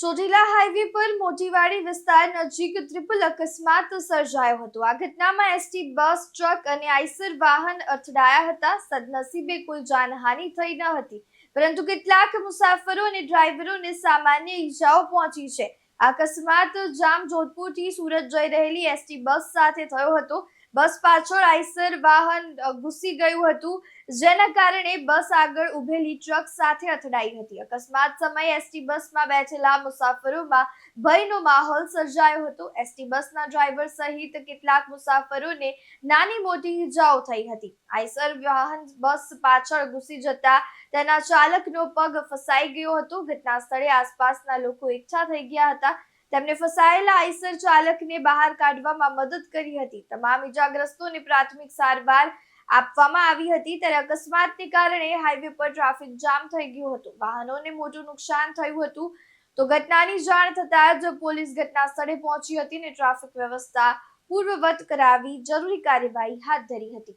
Chotila highway પર મોટીવાડી વિસ્તાર નજીક ટ્રિપલ અકસ્માત સર્જાયો હતો. આ ઘટનામાં એસટી બસ, ટ્રક અને આઈસર વાહન અથડાયા હતા. સદનસીબે કોઈ જાનહાનિ થઈ ન હતી. પરંતુ કેટલાક મુસાફરો અને ડ્રાઈવરોને સામાન્ય ઈજાઓ પહોંચી છે. અકસ્માત જામ જોધપુરથી સુરત જઈ રહેલી એસટી બસ સાથે થયો હતો. બસ પાછળ આઈસર વાહન ઘૂસી ગયું હતું. જેના કારણે બસ આગળ ઉભેલી ટ્રક સાથે અથડાઈ હતી. અકસ્માત સમયે એસટી બસમાં બેઠેલા મુસાફરોમાં ભયનો માહોલ સર્જાયો હતો. એસટી બસના ડ્રાઈવર સહિત કેટલાક મુસાફરોને નાની મોટી ઈજાઓ થઈ હતી. આઈસર વાહન બસ પાછળ ઘૂસી જતા તેના ચાલકનો પગ ફસાઈ ગયો હતો. ઘટના સ્થળે આસપાસના લોકો એકઠા થઈ ગયા હતા. તેમને ફસાયેલા આઈસર ચાલકને બહાર કાઢવામાં મદદ કરી હતી. તમામ ઈજાગ્રસ્તોને પ્રાથમિક સારવાર આપવામાં આવી હતી ત્યારે અકસ્માતને કારણે હાઈવે પર ટ્રાફિક જામ થઈ ગયો હતો. વાહનોને મોટું નુકસાન થયું હતું. તો ઘટનાની જાણ થતાં જ પોલીસ ઘટના સ્થળે પહોંચી હતી અને ટ્રાફિક વ્યવસ્થા પૂર્વવત કરાવી જરૂરી કાર્યવાહી હાથ ધરી હતી.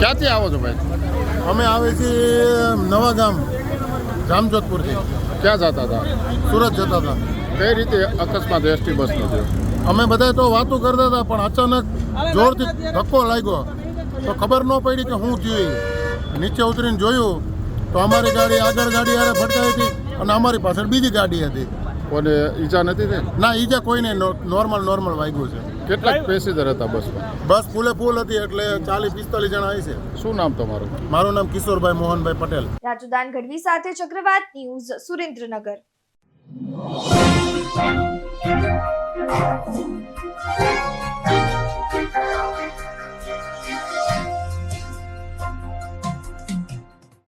ક્યાંથી આવો છો ભાઈ? અમે આવે છે નવા ગામ જામજોધપુરથી. ક્યાં જતા હતા? સુરત જતા હતા. કઈ રીતે અકસ્માત એસટી બસનો થયો? અમે બધા તો વાતો કરતા હતા પણ અચાનક જોરથી ધક્કો લાગ્યો. તો ખબર ન પડી કે શું થયું નીચે ઉતરીને જોયું તો અમારી ગાડી આગળ ગાડી હારે ફટકાઈ હતી અને અમારી પાછળ બીજી ગાડી હતી. કોને ઈજા નથી થઈ? ના ઈજા કોઈને નોર્મલ નોર્મલ વાગ્યું છે. કેટલાક પેસેન્જર હતા બસમાં? બસ ફૂલે ફૂલ હતી એટલે ચાલીસ પિસ્તાલીસ જણા આવી છે. શું નામ તમારું? મારું નામ કિશોરભાઈ મોહનભાઈ પટેલ. રાજુદાન ગઢવી સાથે ચક્રવાત ન્યૂઝ સુરેન્દ્રનગર. Thank you.